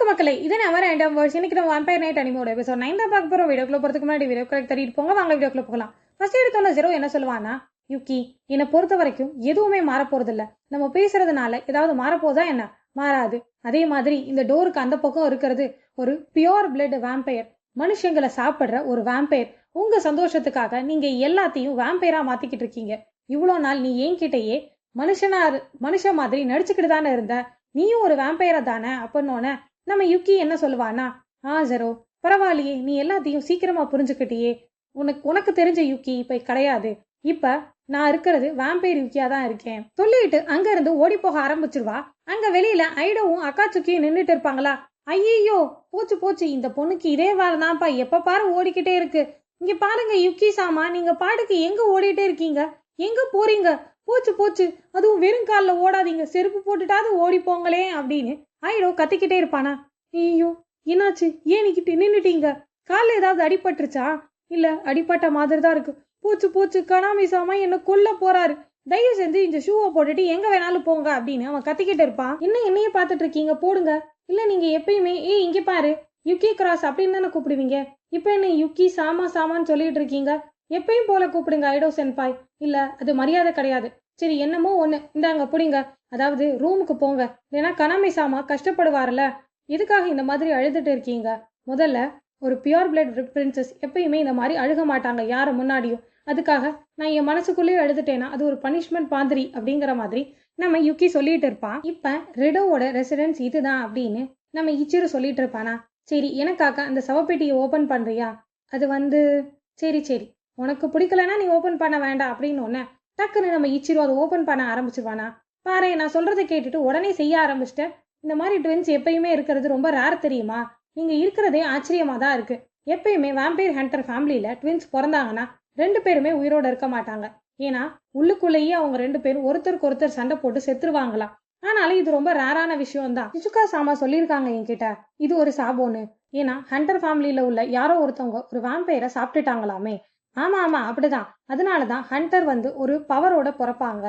வணக்கம் மக்களே இது நம்ம ரெண்டாம் வேர்ஸ் இன்னைக்கு நம்ம வாம்பயர் நைட் அனிமோட எபிசோட் நைன் தான் பார்க்க போகிறோம் வீடியோக்குள்ள போகிறதுக்கு முன்னாடி வீடியோ கரெக்ட் தட்டிட்டு போங்க. வாங்க வீடியோக்குள்ள போகலாம். ஃபர்ஸ்ட் எடுத்தோன்னே ஜெரோ என்ன சொல்லுவானா யுக்கி என்னை பொறுத்த வரைக்கும் எதுவுமே மாறப்போறதில்ல. நம்ம பேசுறதுனால ஏதாவது மாறப்போதா என்ன? மாறாது. அதே மாதிரி இந்த டோருக்கு அந்த பக்கம் இருக்கிறது ஒரு பியோர் பிளட் வேம்பயர் மனுஷங்களை சாப்பிட்ற ஒரு வேம்பயர் உங்க சந்தோஷத்துக்காக நீங்க எல்லாத்தையும் வேம்பயரா மாத்திக்கிட்டு இருக்கீங்க. இவ்வளோ நாள் நீ என்கிட்டயே மனுஷனா மனுஷ மனுஷன் மாதிரி நடிச்சுக்கிட்டு தானே இருந்த. நீயும் ஒரு வேம்பயரை தானே? அப்பன்னோன நம்ம யுக்கி என்ன சொல்லுவானா ஆ ஜரோ பரவாயில்லையே நீ எல்லாத்தையும் சீக்கிரமா புரிஞ்சுக்கிட்டியே. உனக்கு உனக்கு தெரிஞ்ச யுக்கி இப்ப கிடையாது. இப்ப நான் இருக்கிறது வேம்பயர் யுக்கியா தான் இருக்கேன். சொல்லிட்டு அங்க இருந்து ஓடி போக ஆரம்பிச்சிருவா. அங்க வெளியில ஐடோவும் அக்காச்சுக்கியும் நின்றுட்டு இருப்பாங்களா? ஐயோ போச்சு போச்சு. இந்த பொண்ணுக்கு இதே வேலை தான்ப்பா. எப்ப பாரு ஓடிக்கிட்டே இருக்கு. இங்க பாருங்க யுக்கி சாமா நீங்க பாட்டுக்கு எங்க ஓடிட்டே இருக்கீங்க? எங்க போறீங்க? போச்சு போச்சு. அதுவும் வெறும் காலில் ஓடாதீங்க. செருப்பு போட்டுட்டாவது ஓடி போங்களே அப்படின்னு ஆயிடோ கத்திக்கிட்டே இருப்பானா? ஐயோ என்னாச்சு? ஏன் நிக்கிட்டு நின்றுட்டீங்க காலில் ஏதாவது அடிபட்டுருச்சா? இல்லை அடிபட்ட மாதிரி தான் இருக்கு. பூச்சு பூச்சு கனாமி சாமா என்ன கொல்ல போறாரு. தயவு செஞ்சு இந்த ஷூவை போட்டுட்டு எங்க வேணாலும் போங்க அப்படின்னு அவன் கத்திக்கிட்டு இருப்பான். என்ன என்னையே பார்த்துட்டு இருக்கீங்க? போடுங்க. இல்லை நீங்க எப்பயுமே ஏய் இங்கே பாரு. யுக்கி கிராஸ் அப்படின்னு தானே கூப்பிடுவீங்க? இப்போ என்ன யுக்கி சாமா சாமான்னு சொல்லிட்டு இருக்கீங்க? எப்பயும் போல கூப்பிடுங்க ஐடோ சென்பாய். இல்லை அது மரியாதை கிடையாது. சரி என்னமோ ஒன்று இந்தாங்க பிடிங்க. அதாவது ரூமுக்கு போங்க. இல்லைன்னா கனாமி சாமா கஷ்டப்படுவார்ல எதுக்காக இந்த மாதிரி அழுதுட்டு இருக்கீங்க? முதல்ல ஒரு பியூர் பிளட் பிரின்சஸ் எப்பயுமே இந்த மாதிரி அழுக மாட்டாங்க யாரை முன்னாடியும். அதுக்காக நான் என் மனசுக்குள்ளேயே அழுதுட்டேன்னா அது ஒரு பனிஷ்மெண்ட் பாந்திரி அப்படிங்கிற மாதிரி நம்ம யுக்கி சொல்லிட்டு இருப்பான். இப்போ ரிடோவோட ரெசிடென்ஸ் இதுதான் அப்படின்னு நம்ம இச்சிரு சொல்லிட்டு இருப்பானா? சரி எனக்காக அந்த சவப்பெட்டியை ஓப்பன் பண்ணுறியா அது வந்து சரி சரி. உனக்கு பிடிக்கலன்னா நீ ஓப்பன் பண்ண வேண்டாம் அப்படின்னு ஒன்று டக்குன்னு நம்ம இச்சிரு அதை ஓப்பன் பண்ண ஆரம்பிச்சிருவானா? பாரு நான் சொல்றதை கேட்டுட்டு உடனே செய்ய ஆரம்பிச்சிட்டேன். இந்த மாதிரி ட்வின்ஸ் எப்பயுமே இருக்கிறது ரொம்ப ரேர் தெரியுமா? நீங்க இருக்கிறதே ஆச்சரியமா தான் இருக்கு. எப்பயுமே வேம்பையர் ஹண்டர் ஃபேமிலியில ட்வின்ஸ் பிறந்தாங்கன்னா ரெண்டு பேருமே உயிரோட இருக்க மாட்டாங்க. ஏன்னா உள்ளுக்குள்ளேயே அவங்க ரெண்டு பேரும் ஒருத்தருக்கு ஒருத்தர் சண்டை போட்டு செத்துருவாங்களாம். ஆனாலும் இது ரொம்ப ரேரான விஷயம் தான் சிசுகா சாமா சொல்லியிருக்காங்க என்கிட்ட. இது ஒரு சாபோன்னு ஏன்னா ஹண்டர் ஃபேமிலியில உள்ள யாரோ ஒருத்தவங்க ஒரு வேம்பையரை சாப்பிட்டுட்டாங்களாமே. ஆமா ஆமா அப்படிதான். அதனாலதான் ஹண்டர் வந்து ஒரு பவரோட பிறப்பாங்க.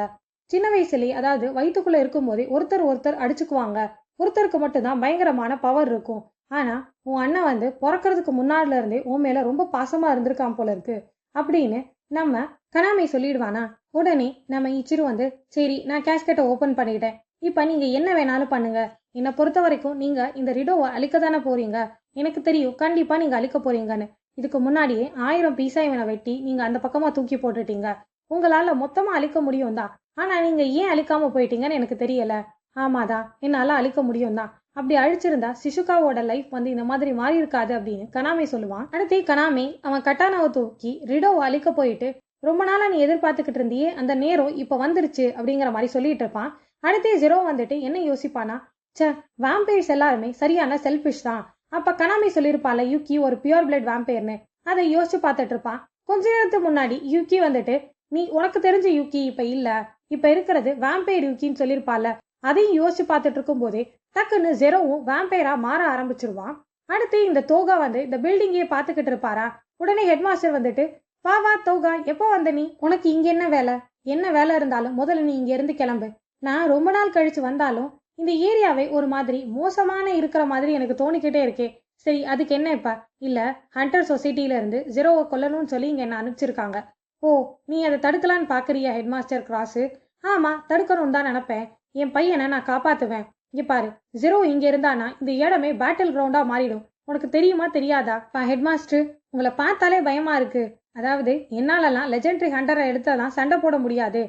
சின்ன வயசுலேயே அதாவது வயிற்றுக்குள்ள இருக்கும்போதே ஒருத்தர் ஒருத்தர் அடிச்சுக்குவாங்க. ஒருத்தருக்கு மட்டும்தான் பயங்கரமான பவர் இருக்கும். ஆனா உன் அண்ணன் வந்து பிறக்கறதுக்கு முன்னாடில இருந்தே உன் மேல ரொம்ப பாசமா இருந்திருக்கான் போல இருக்கு. அப்படின்னு நம்ம கனாமை சொல்லிடுவானா? உடனே நம்ம இச்சிரு வந்து சரி நான் கேஸ்கெட்டை ஓபன் பண்ணிட்டேன் இப்ப நீங்க என்ன வேணாலும் பண்ணுங்க. என்னை பொறுத்த வரைக்கும் நீங்க இந்த ரிடோவை அழிக்க தானே போறீங்க? எனக்கு தெரியும் கண்டிப்பா நீங்க அழிக்க போறீங்கன்னு. இதுக்கு முன்னாடியே ஆயிரம் பீஸா இவனை வெட்டி நீங்க அந்த பக்கமா தூக்கி போட்டுட்டீங்க. உங்களால மொத்தமா அழிக்க முடியும் தான். ஆனா நீங்க ஏன் அழிக்காம போயிட்டீங்கன்னு எனக்கு தெரியல. ஆமாதா என்னால அழிக்க முடியும் தான். அப்படி அழிச்சிருந்தா சிசுகாவோட லைஃப் வந்து இந்த மாதிரி மாறி இருக்காது அப்படின்னு கனாமே சொல்லுவான். அடுத்து கனாமே அவன் கட்டானாவை தூக்கி ரிடோவை அழிக்க போயிட்டு ரொம்ப நாளா நீ எதிர்பார்த்துக்கிட்டு இருந்தியே அந்த நேரம் இப்ப வந்துருச்சு அப்படிங்கிற மாதிரி சொல்லிட்டு இருப்பான். அடுத்தே ஜெரோ வந்துட்டு என்ன யோசிப்பானா? ச்சே வாம்பையர்ஸ் எல்லாருமே சரியான செல்ஃபிஷ் தான். அப்போ கனாமி சொல்லியிருப்பால யூகி ஒரு பியூர் பிளட் வேம்பயர்னு அதை யோசிச்சு பார்த்துட்டு இருப்பான். கொஞ்ச நேரத்துக்கு முன்னாடி யூகி வந்துட்டு நீ உனக்கு தெரிஞ்ச யூகி இப்போ இல்லை. இப்போ இருக்கிறது வேம்பயர் யூகின்னு சொல்லியிருப்பால அதையும் யோசிச்சு பார்த்துட்டு இருக்கும் போதே டக்குன்னு ஜெரோவும் வேம்பையரா மாற ஆரம்பிச்சிருவான். அடுத்து இந்த தோகா வந்து இந்த பில்டிங்கே பார்த்துக்கிட்டு இருப்பாரா? உடனே ஹெட் மாஸ்டர் வந்துட்டு வா வா தோகா எப்போ வந்த நீ? உனக்கு இங்க என்ன வேலை? என்ன வேலை இருந்தாலும் முதல்ல நீ இங்க இருந்து கிளம்பு. நான் ரொம்ப நாள் கழிச்சு வந்தாலும் இந்த ஏரியாவே ஒரு மாதிரி மோசமான இருக்கிற மாதிரி எனக்கு தோணிக்கிட்டே இருக்கே. சரி அதுக்கு என்ன இப்ப? இல்ல ஹண்டர் சொசைட்டில இருந்து ஜெரோவை கொல்லணும்னு சொல்லி இங்க என்ன அனுப்பிச்சிருக்காங்க. ஓ நீ அதை தடுக்கலான்னு பாக்குறியா ஹெட் மாஸ்டர் ஆமாம் ஆமா தடுக்கணும்னு தான் நினைப்பேன். என் பையனை நான் காப்பாத்துவேன். இங்க பாரு ஜீரோ இங்க இருந்தானா இந்த இடமே பேட்டில் கிரவுண்டா மாறிடும். உனக்கு தெரியுமா தெரியாதா? ஹெட் மாஸ்டர் உங்களை பார்த்தாலே பயமா இருக்கு. அதாவது என்னாலலாம் லெஜெண்டரி ஹண்டரை எடுத்தாலாம் சண்டை போட முடியாது.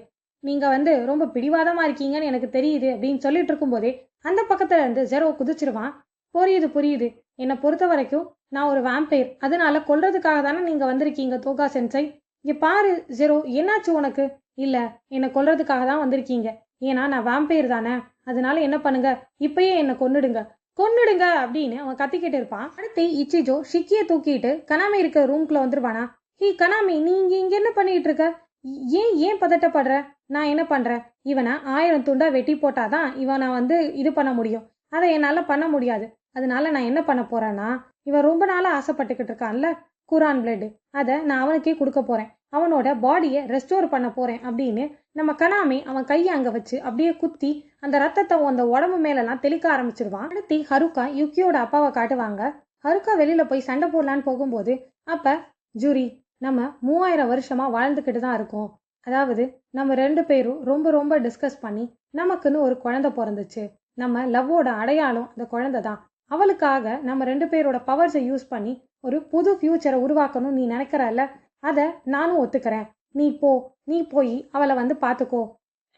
நீங்க வந்து ரொம்ப பிடிவாதமா இருக்கீங்கன்னு எனக்கு தெரியுது அப்படின்னு சொல்லிட்டு இருக்கும்போதே அந்த பக்கத்துல இருந்து ஜெரோ குதிச்சிருவான். புரியுது புரியுது. என்னை பொறுத்த வரைக்கும் நான் ஒரு வாம்பயர் அதனால கொல்றதுக்காக தானே நீங்க வந்திருக்கீங்க தோகா சென்சை இங்க பாரு ஜெரோ என்னாச்சு உனக்கு? இல்ல என்னை கொல்றதுக்காக தான் வந்திருக்கீங்க. ஏன்னா நான் வாம்பயர் தானே. அதனால என்ன பண்ணுங்க? இப்பயே என்னை கொன்னுடுங்க. கொன்னுடுங்க அப்படின்னு அவன் கத்திக்கிட்டு இருப்பான். அடுத்து இச்சிஜோ ஷிக்கிய தூக்கிட்டு கனாமி இருக்க ரூம்குள்ள வந்துருவானா. ஹீ கனாமி நீ இங்க இங்க என்ன பண்ணிட்டு இருக்க? ஏன் ஏன் பதட்டப்படுற? நான் என்ன பண்ணுறேன் இவனை ஆயிரம் துண்டாக வெட்டி போட்டாதான் இவனை வந்து இது பண்ண முடியும். அதை என்னால் பண்ண முடியாது. அதனால நான் என்ன பண்ண போகிறேன்னா இவன் ரொம்ப நாளாக ஆசைப்பட்டுக்கிட்டு இருக்கான்ல குரான் பிளட் அதை நான் அவனுக்கே கொடுக்க போகிறேன் அவனோட பாடியை ரெஸ்டோர் பண்ண போகிறேன் அப்படின்னு நம்ம கனாமி அவன் கையை அங்கே வச்சு அப்படியே குத்தி அந்த ரத்தத்தை அந்த உடம்பு மேலெல்லாம் தெளிக்க ஆரம்பிச்சிருவான். அடுத்து ஹருக்கா யுக்கியோட அப்பாவை காட்டுவாங்க. ஹருக்கா வெளியில் போய் சண்டை போடலான்னு போகும்போது அப்போ ஜூரி நம்ம மூவாயிரம் வருஷமாக வாழ்ந்துக்கிட்டு தான் இருக்கோம். அதாவது நம்ம ரெண்டு பேரும் ரொம்ப ரொம்ப டிஸ்கஸ் பண்ணி நமக்குன்னு ஒரு குழந்தை பிறந்துச்சு. நம்ம லவ்வோட அடையாளம் அந்த குழந்தை தான். அவளுக்காக நம்ம ரெண்டு பேரோட பவர்ஸை யூஸ் பண்ணி ஒரு புது ஃபியூச்சரை உருவாக்கணும் நீ நினைக்கிறல்ல? அதை நானும் ஒத்துக்கிறேன். நீ போ நீ போய் அவளை வந்து பார்த்துக்கோ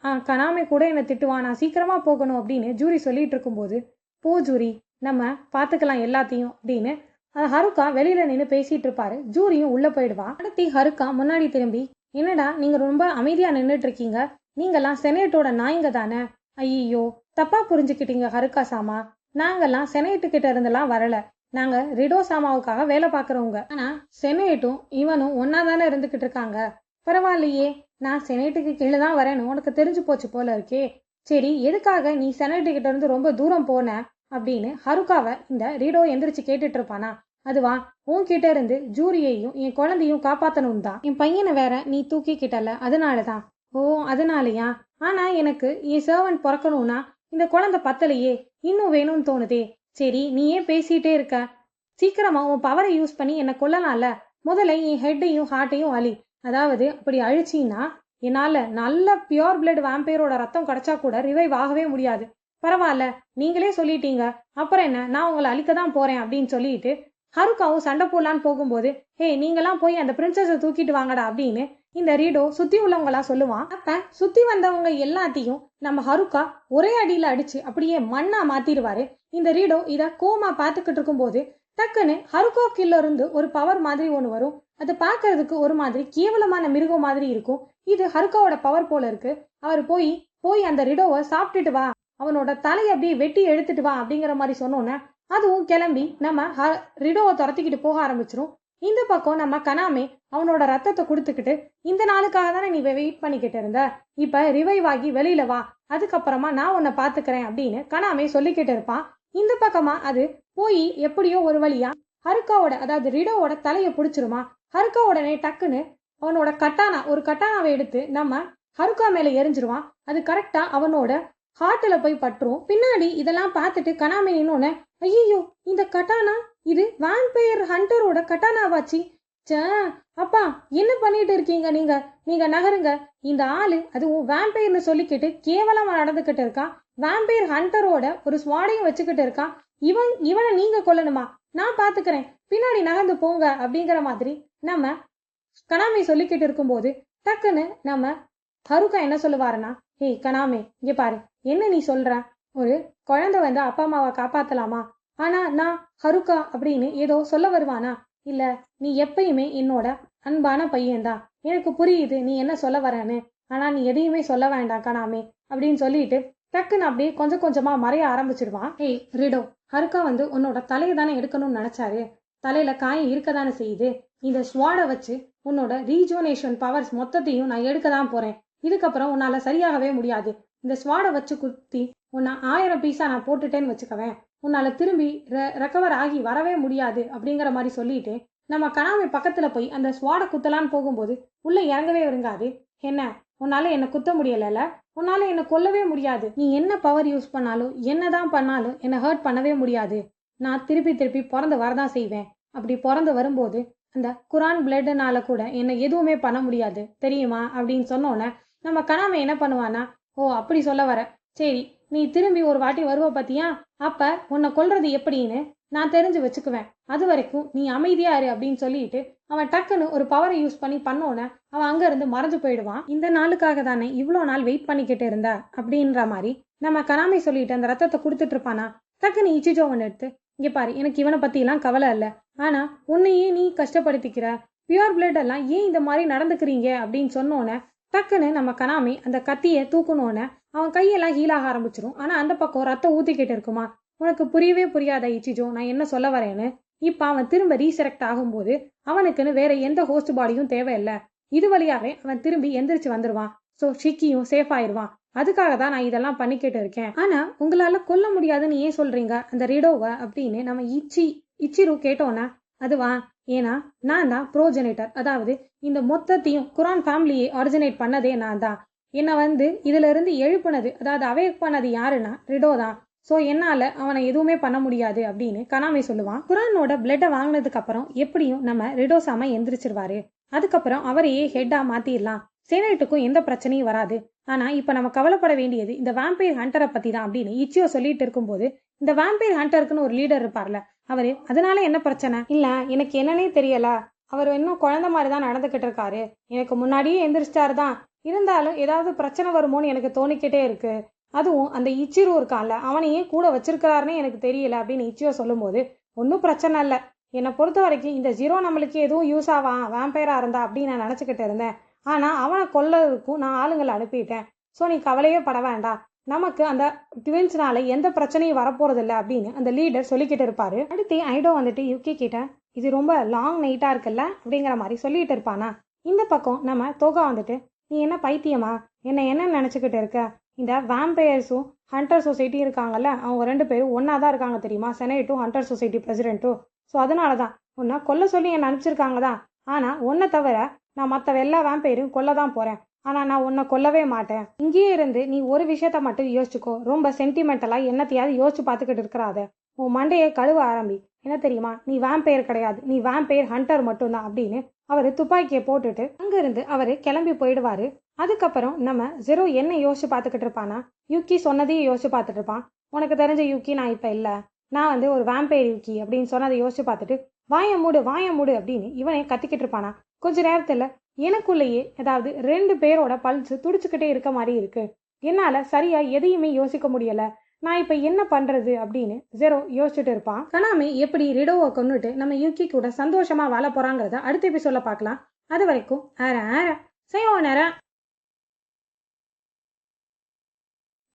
ஆ கனாமே கூட என்னை திட்டுவான் நான் சீக்கிரமாக போகணும் அப்படின்னு ஜூரி சொல்லிட்டு இருக்கும்போது போ ஜூரி நம்ம பார்த்துக்கலாம் எல்லாத்தையும் அப்படின்னு ஹருக்கா வெளியில நின்று பேசிட்டு இருப்பாரு. ஜூரியும் உள்ள போயிடுவா. அடுத்து ஹருக்கா முன்னாடி திரும்பி என்னடா நீங்க ரொம்ப அமைதியா நின்றுட்டு இருக்கீங்க நீங்கெல்லாம் செனேட்டோட நாய்ங்க தானே? ஐயோ தப்பா புரிஞ்சுக்கிட்டீங்க ஹருக்கா சாமா நாங்கெல்லாம் செனேட்டு கிட்ட இருந்தெல்லாம் வரல. நாங்க ரிடோ சாமாவுக்காக வேலை பார்க்குறவங்க. ஆனா செனேட்டும் இவனும் ஒன்னா தானே இருந்துகிட்டு இருக்காங்க. பரவாயில்லையே நான் செனேட்டுக்கு கீழே தான் வரேன்னு உனக்கு தெரிஞ்சு போச்சு போல இருக்கே. சரி எதுக்காக நீ செனேட்டு கிட்ட இருந்து ரொம்ப தூரம் போன? அப்படின்னு ஹருக்காவை இந்த ரீடோ எந்திரிச்சு கேட்டுட்டு இருப்பானா? அதுவா உன்கிட்ட இருந்து ஜூரியையும் என் குழந்தையும் காப்பாத்தணும் தான் என் பையனை வேற நீ தூக்கிக்கிட்டல அதனால தான் ஓ அதனாலயா? ஆனா எனக்கு என் சர்வன் பிறக்கணும்னா இந்த குழந்தை பத்தலையே இன்னும் வேணும்னு தோணுதே. சரி நீ ஏன் பேசிட்டே இருக்க? சீக்கிரமா உன் பவரை யூஸ் பண்ணி என்னை கொல்லலாம்ல. முதல்ல என் ஹெட்டையும் ஹார்ட்டையும் அழி. அதாவது அப்படி அழிச்சின்னா என்னால நல்ல பியோர் பிளட் வாம்பையரோட ரத்தம் கிடைச்சா கூட ரிவைவ் ஆகவே முடியாது. பரவாயில்ல நீங்களே சொல்லிட்டீங்க. அப்புறம் என்ன? நான் உங்களை அழிக்க தான் போறேன் அப்படின்னு சொல்லிட்டு ஹருக்காவும் சண்டை போடலான்னு போகும்போது ஹே நீங்களாம் போய் அந்த பிரின்சஸை தூக்கிட்டு வாங்கடா அப்படின்னு இந்த ரீடோ சுத்தி உள்ளவங்களா சொல்லுவான். அப்ப சுத்தி வந்தவங்க எல்லாத்தையும் நம்ம ஹருக்கா ஒரே அடியில அடிச்சு அப்படியே மண்ணா மாத்திடுவாரு. இந்த ரீடோ இத கோமா பாத்துக்கிட்டு இருக்கும்போது டக்குன்னு ஹருக்கோ கில்ல இருந்து ஒரு பவர் மாதிரி ஒன்று வரும். அது பார்க்கறதுக்கு ஒரு மாதிரி கேவலமான மிருகம் மாதிரி இருக்கும். இது ஹருக்காவோட பவர் போல இருக்கு. அவர் போய் போய் அந்த ரிடோவை சாப்பிட்டுட்டு வா. அவனோட தலையை அப்படியே வெட்டி எடுத்துட்டு வா அப்படிங்கிற மாதிரி சொன்னோன்னே அதுவும் கிளம்பி நம்ம ஹ- ரிடோவை துரத்திக்கிட்டு போக ஆரம்பிச்சிரும். இந்த பக்கம் நம்ம கனாமே அவனோட ரத்தத்தை கொடுத்துக்கிட்டு இந்த நாளுக்காக தானே நீ வெயிட் பண்ணிக்கிட்டு இருந்த? இப்ப ரிவைவ் ஆகி வெளியில வா. அதுக்கப்புறமா நான் உன்னை பாத்துக்கிறேன் அப்படின்னு கனாமே சொல்லிக்கிட்டு இருப்பான். இந்த பக்கமா அது போய் எப்படியோ ஒரு வழியா ஹருக்காவோட அதாவது ரிடோவோட தலையை பிடிச்சிருமா. ஹருக்கா உடனே டக்குன்னு அவனோட கட்டானா ஒரு கட்டானாவை எடுத்து நம்ம ஹருக்கா மேல எரிஞ்சிருவான். அது கரெக்டா அவனோட ஹார்ட்டில் போய் பட்டுரும். பின்னாடி இதெல்லாம் பார்த்துட்டு கனாமே இன்னொன்னு ஐயோ இந்த கட்டானா? இது வாம்பயர் ஹண்டரோட கட்டானாவாச்சு. சே அப்பா என்ன பண்ணிட்டு இருக்கீங்க நீங்க? நீங்க நகருங்க. இந்த ஆளு அது வேம்பயர்னு சொல்லிக்கிட்டு கேவலமா நடந்துகிட்டு இருக்கான் வேம்பயர் ஹண்டரோட ஒரு ஸ்வாடையும் வச்சுக்கிட்டு இருக்கான் இவன் இவனை நீங்க கொல்லணுமா? நான் பாத்துக்கிறேன். பின்னாடி நகர்ந்து போங்க அப்படிங்கிற மாதிரி நம்ம கனாமி சொல்லிக்கிட்டு இருக்கும்போது டக்குன்னு நம்ம ஹருக்கா என்ன சொல்லுவாருன்னா ஏய் கனாமே இங்க பாரு. என்ன நீ சொல்ற? ஒரு குழந்தை வந்து அப்பா அம்மாவை காப்பாத்தலாமா? ஆனா நான் ஹருக்கா அப்படின்னு ஏதோ சொல்ல வருவானா? இல்ல நீ எப்பயுமே என்னோட அன்பான பையன்தான் எனக்கு புரியுது நீ என்ன சொல்ல வரேன்னு. ஆனா நீ எதையுமே சொல்ல வேண்டாம் கணாமே அப்படின்னு சொல்லிட்டு டக்குன்னு அப்படியே கொஞ்சம் கொஞ்சமா மறைய ஆரம்பிச்சிடுவான் ஏய் ரிடோ ஹருக்கா வந்து உன்னோட தலையை தானே எடுக்கணும்னு நினைச்சாரு? தலையில காயம் இருக்க தானே செய்யுது? இந்த ஸ்வாடை வச்சு உன்னோட ரீஜோனேஷன் பவர்ஸ் மொத்தத்தையும் நான் எடுக்க தான் போறேன். இதுக்கப்புறம் உன்னால சரியாகவே முடியாது. இந்த ஸ்வாடை வச்சு குத்தி உன்னை ஆயிரம் பீஸா நான் போட்டுட்டேன்னு வச்சுக்கவேன். உன்னால் திரும்பி ரெக்கவர் ஆகி வரவே முடியாது அப்படிங்கிற மாதிரி சொல்லிட்டு நம்ம கணாமை பக்கத்தில் போய் அந்த ஸ்வாடை குத்தலான்னு போகும்போது உள்ளே இறங்கவே விருங்காது என்ன? உன்னால் என்னை குத்த முடியலல உன்னால் என்னை கொல்லவே முடியாது. நீ என்ன பவர் யூஸ் பண்ணாலும் என்னதான் பண்ணாலும் என்னை ஹர்ட் பண்ணவே முடியாது. நான் திருப்பி திருப்பி பிறந்து வரதான் செய்வேன். அப்படி பிறந்து வரும்போது அந்த குரான் பிளட்னால கூட என்னை எதுவுமே பண்ண முடியாது. தெரியுமா? அப்படின்னு சொன்னோன்னே நம்ம கணாமை என்ன பண்ணுவானா ஓ அப்படி சொல்ல வர சரி நீ திரும்பி ஒரு வாட்டி வருவ பாத்தியா? அப்ப உன்னை கொல்றது எப்படின்னு நான் தெரிஞ்சு வச்சுக்குவேன். அது வரைக்கும் நீ அமைதியா இரு அப்படின்னு சொல்லிட்டு அவன் டக்குன்னு ஒரு பவரை யூஸ் பண்ணி பண்ணோன்னே அவன் அங்க இருந்து மறைஞ்சு போயிடுவான். இந்த நாளுக்காக தானே இவ்வளோ நாள் வெயிட் பண்ணிக்கிட்டு இருந்த? அப்படின்ற மாதிரி நம்ம கனாமை சொல்லிட்டு அந்த ரத்தத்தை கொடுத்துட்டு இருப்பானா? டக்குன்னு இச்சிஜோவன் எடுத்து இங்க பாரு எனக்கு இவனை பற்றிலாம் கவலை இல்லை. ஆனா உன்னையே நீ கஷ்டப்படுத்திக்கிற பியூர் பிளட் எல்லாம் ஏன் இந்த மாதிரி நடந்துக்கிறீங்க அப்படின்னு சொன்னோன்னே டக்குன்னு நம்ம கனாமி அந்த கத்தியை தூக்கணுன்னே அவன் கையெல்லாம் ஹீலாக ஆரம்பிச்சிரும். ஆனால் அந்த பக்கம் ரத்தம் ஊற்றிக்கிட்டு இருக்குமா? உனக்கு புரியவே புரியாத இச்சிஜோ? நான் என்ன சொல்ல வரேன்னு? இப்போ அவன் திரும்ப ரீசெலக்ட் ஆகும்போது அவனுக்குன்னு வேற எந்த ஹோஸ்ட் பாடியும் தேவையில்லை. இது வழியாவே அவன் திரும்பி எந்திரிச்சு வந்துருவான். ஸோ ஷிக்கியும் சேஃப் ஆயிடுவான் அதுக்காக தான் நான் இதெல்லாம் பண்ணிக்கிட்டு இருக்கேன். ஆனால் உங்களால் கொல்ல முடியாதுன்னு ஏன் சொல்கிறீங்க அந்த ரிடோவை அப்படின்னு நம்ம இச்சி இச்சிரு கேட்டோன்னா அதுவா? ஏன்னா நான் தான் ப்ரோஜெனேட்டர் அதாவது இந்த மொத்தத்தையும் குரான் ஃபேமிலியை ஆரிஜினேட் பண்ணதே நான் தான். என்னை வந்து இதிலிருந்து எழுப்புனது அதாவது அவேக் பண்ணது யாருன்னா ரிடோ தான். ஸோ என்னால் அவனை எதுவுமே பண்ண முடியாது அப்படின்னு கனாமி சொல்லுவான். குரானோட பிளட்டை வாங்கினதுக்கு அப்புறம் எப்படியும் நம்ம ரிடோ சாம எந்திரிச்சிருவாரு. அதுக்கப்புறம் அவரையே ஹெட்டாக மாற்றிடலாம் சேனட்டுக்கும் எந்த பிரச்சனையும் வராது. ஆனால் இப்போ நம்ம கவலைப்பட வேண்டியது இந்த வேம்பையர் ஹண்டரை பற்றி தான் அப்படின்னு இச்சியோ சொல்லிட்டு இருக்கும்போது இந்த வேம்பையர் ஹண்டருக்குன்னு ஒரு லீடர் இருப்பார்ல அவரு அதனால என்ன பிரச்சனை? இல்லை எனக்கு என்னன்னே தெரியல. அவர் இன்னும் குழந்தை மாதிரி தான் நடந்துக்கிட்டு இருக்காரு. எனக்கு முன்னாடியே எந்திரிச்சிட்டாரு தான் இருந்தாலும் ஏதாவது பிரச்சனை வருமோன்னு எனக்கு தோணிக்கிட்டே இருக்கு. அதுவும் அந்த இச்சிரு இருக்கான்ல அவனையே கூட வச்சிருக்கிறாருன்னு எனக்கு தெரியல அப்படின்னு இச்சியோ சொல்லும்போது ஒன்றும் பிரச்சனை இல்லை. என்னை பொறுத்த வரைக்கும் இந்த ஜீரோ நம்மளுக்கு எதுவும் யூஸ் ஆவான் வேம்பையராக இருந்தா? அப்படின்னு நான் நினச்சிக்கிட்டு இருந்தேன். ஆனால் அவனை கொல்லதுக்கும் நான் ஆளுங்களை அனுப்பிட்டேன். ஸோ நீ கவலையே பட வேண்டாம். நமக்கு அந்த ட்வின்ஸ்னால எந்த பிரச்சனையும் வரப்போறதில்ல அப்படின்னு அந்த லீடர் சொல்லிக்கிட்டு இருப்பாரு. அடுத்து ஐடோ வந்துட்டு யூகே கிட்ட இது ரொம்ப லாங் நைட்டாக இருக்குல்ல? அப்படிங்கிற மாதிரி சொல்லிட்டு இருப்பானா? இந்த பக்கம் நம்ம தோகா வந்துட்டு நீ என்ன பைத்தியமா? என்ன என்ன நினச்சிக்கிட்டு இருக்க? இந்த வேம்பயர்ஸும் ஹண்டர் சொசைட்டி இருக்காங்கல்ல அவங்க ரெண்டு பேரும் ஒன்றா தான் இருக்காங்க தெரியுமா? செனேட்டும் ஹண்டர் சொசைட்டி பிரசிடென்ட்டும் ஸோ அதனால தான் உன்னை கொல்ல சொல்லி என்னை அனுப்பிச்சிருக்காங்க தான் ஆனால் ஒன்றை தவிர நான் மற்ற எல்லா வேம்பையரும் கொல்ல தான் போகிறேன் ஆனால் நான் உன்னை கொல்லவே மாட்டேன். இங்கேயே இருந்து நீ ஒரு விஷயத்த மட்டும் யோசிச்சுக்கோ. ரொம்ப சென்டிமெண்டலாக என்னத்தையாவது யோசிச்சு பார்த்துக்கிட்டு இருக்கிறாத. உன் மண்டையை கழுவ ஆரம்பி. என்ன தெரியுமா? நீ வேம்பையர் கிடையாது. நீ வேம்பையர் ஹண்டர் மட்டும்தான் அப்படின்னு அவர் துப்பாக்கியை போட்டுட்டு அங்கிருந்து அவர் கிளம்பி போயிடுவாரு. அதுக்கப்புறம் நம்ம ஜெரோ என்ன யோசிச்சு பார்த்துக்கிட்டு இருப்பானா யூக்கி சொன்னதையும் யோசிச்சு பார்த்துட்டு இருப்பான். உனக்கு தெரிஞ்ச யூக்கி நான் இப்போ இல்லை. நான் வந்து ஒரு வேம்பையர் யூக்கி அப்படின்னு சொன்னதை யோசிச்சு பார்த்துட்டு வாய மூடு வாய மூடு அப்படின்னு இவனே கத்திக்கிட்டு இருப்பானா. கொஞ்ச நேரத்தில் எனக்குள்ளேயே ஏதாவது ரெண்டு பேரோட பல்ஸ் துடிச்சுக்கிட்டே இருக்க மாதிரி இருக்கு. என்னால் சரியா எதையுமே யோசிக்க முடியல. நான் இப்போ என்ன பண்றது அப்படின்னு ஜெரோ யோசிச்சுட்டு இருப்பான். கனாமி எப்படி ரிடோவை கொண்டுட்டு நம்ம யூகி கூட சந்தோஷமா வாழ போறாங்கிறத அடுத்த எபிசோட்ல பார்க்கலாம். அது வரைக்கும் ஆற ஆற செய்வோம் நேரம்